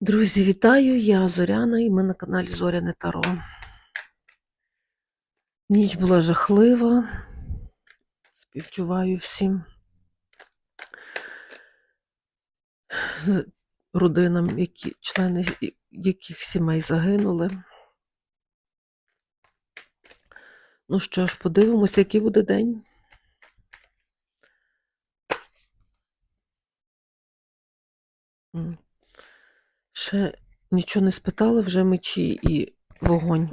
Друзі, вітаю! Я Зоряна і ми на каналі Зоряне Таро. Ніч була жахлива. Співчуваю всім родинам, які, члени яких сімей загинули. Ну що ж, подивимося, який буде день. Ще нічого не спитали, вже мечі і вогонь.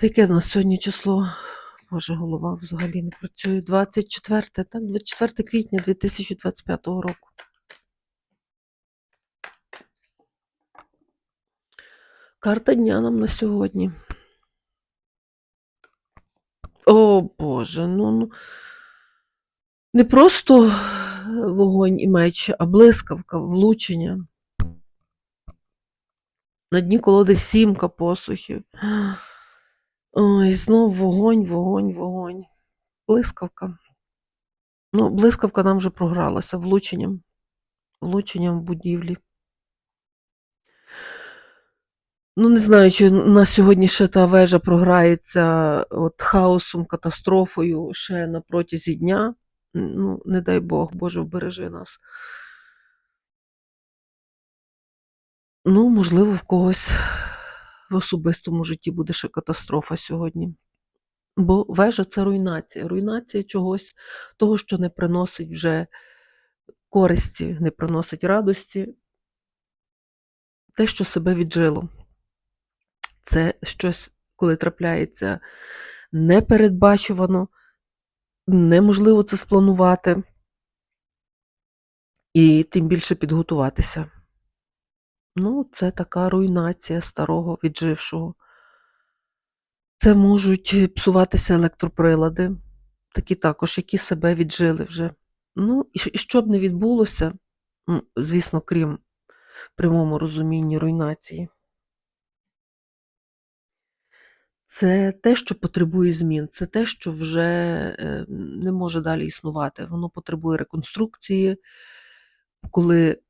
Яке в нас сьогодні число? Боже, голова взагалі не працює. 24, так? 24 квітня 2025 року. Карта дня нам на сьогодні. О Боже, ну, ну не просто вогонь і меч, а блискавка, влучення. На дні колоди сімка посухів. Ой, знов вогонь, вогонь, вогонь. Блискавка. Ну, блискавка нам вже програлася влученням. Влученням в будівлі. Ну, не знаю, чи на сьогодні ще та вежа програється от хаосом, катастрофою ще на протязі дня. Ну, не дай Бог, Боже, вбережи нас. Ну, можливо, в когось в особистому житті буде ще катастрофа сьогодні. Бо вежа це руйнація. Руйнація чогось, того, що не приносить вже користі, не приносить радості. Те, що себе віджило. Це щось, коли трапляється непередбачувано, неможливо це спланувати, і тим більше підготуватися. Ну, це така руйнація старого віджившого. Це можуть псуватися електроприлади, такі також, які себе віджили вже. Ну, і що б не відбулося, звісно, крім прямому розумінні руйнації. Це те, що потребує змін, це те, що вже е, не може далі існувати. Воно потребує реконструкції, коли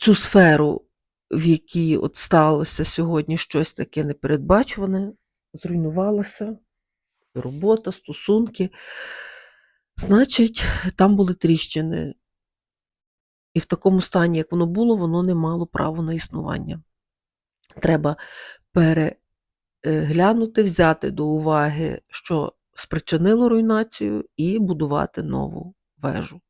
цю сферу, в якій от сталося сьогодні щось таке непередбачуване, зруйнувалося, робота, стосунки, значить, там були тріщини. І в такому стані, як воно було, воно не мало права на існування. Треба переглянути, взяти до уваги, що спричинило руйнацію, і будувати нову вежу.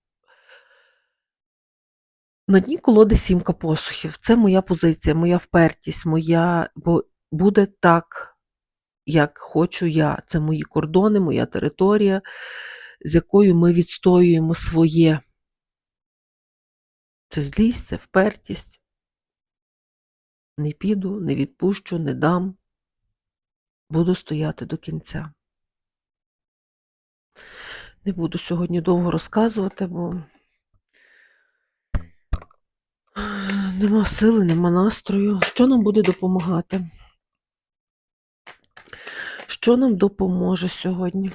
На дні колоди сімка посухів. Це моя позиція, моя впертість, моя, бо буде так, як хочу я. Це мої кордони, моя територія, з якою ми відстоюємо своє. Це злість, це впертість. Не піду, не відпущу, не дам. Буду стояти до кінця. Не буду сьогодні довго розказувати, бо нема сили, нема настрою. Що нам буде допомагати? Що нам допоможе сьогодні?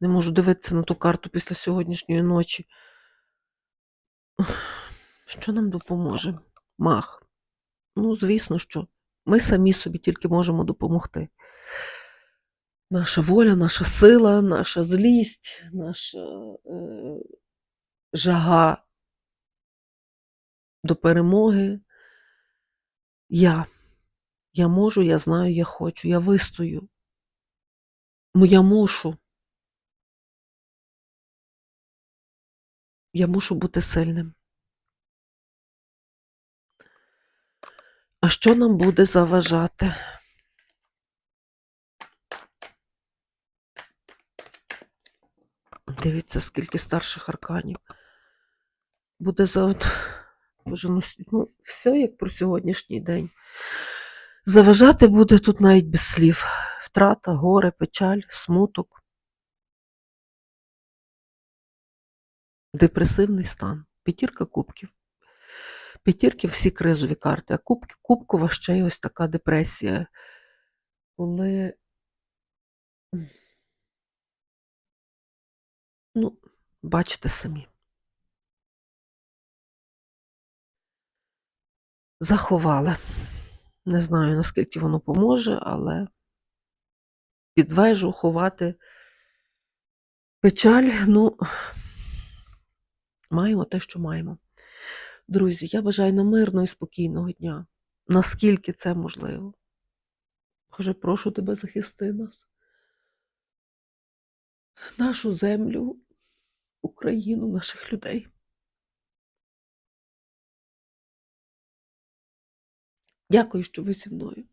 Не можу дивитися на ту карту після сьогоднішньої ночі. Що нам допоможе? Мах. Ну, звісно, що ми самі собі тільки можемо допомогти. Наша воля, наша сила, наша злість, наша е, жага до перемоги. Я. Я можу, я знаю, я хочу, я вистою. Мо я мушу. Я мушу бути сильним. А що нам буде заважати? Дивіться, скільки старших арканів. Буде за. Боже, ну, ну, все як про сьогоднішній день. Заважати буде тут навіть без слів. Втрата, горе, печаль, смуток. Депресивний стан. П'ятірка кубків. П'ятірки всі кризові карти, а кубки, кубкова ще й ось така депресія. Коли. Ну, бачите самі. Заховали. Не знаю, наскільки воно поможе, але під вежу ховати печаль, ну, маємо те, що маємо. Друзі, я бажаю нам мирного і спокійного дня. Наскільки це можливо. Боже, прошу тебе, захисти нас. Нашу землю, Україну, наших людей. Дякую, що ви зі мною.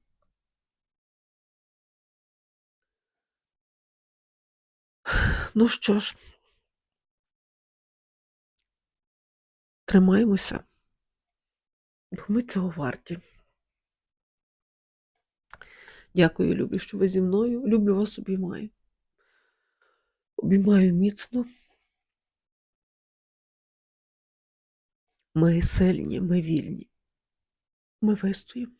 Ну що ж, тримаємося, бо ми цього варті. Дякую, любі, що ви зі мною. Люблю вас, обіймаю. Обіймаю міцно. Ми сильні, ми вільні. Ми вистоїмо.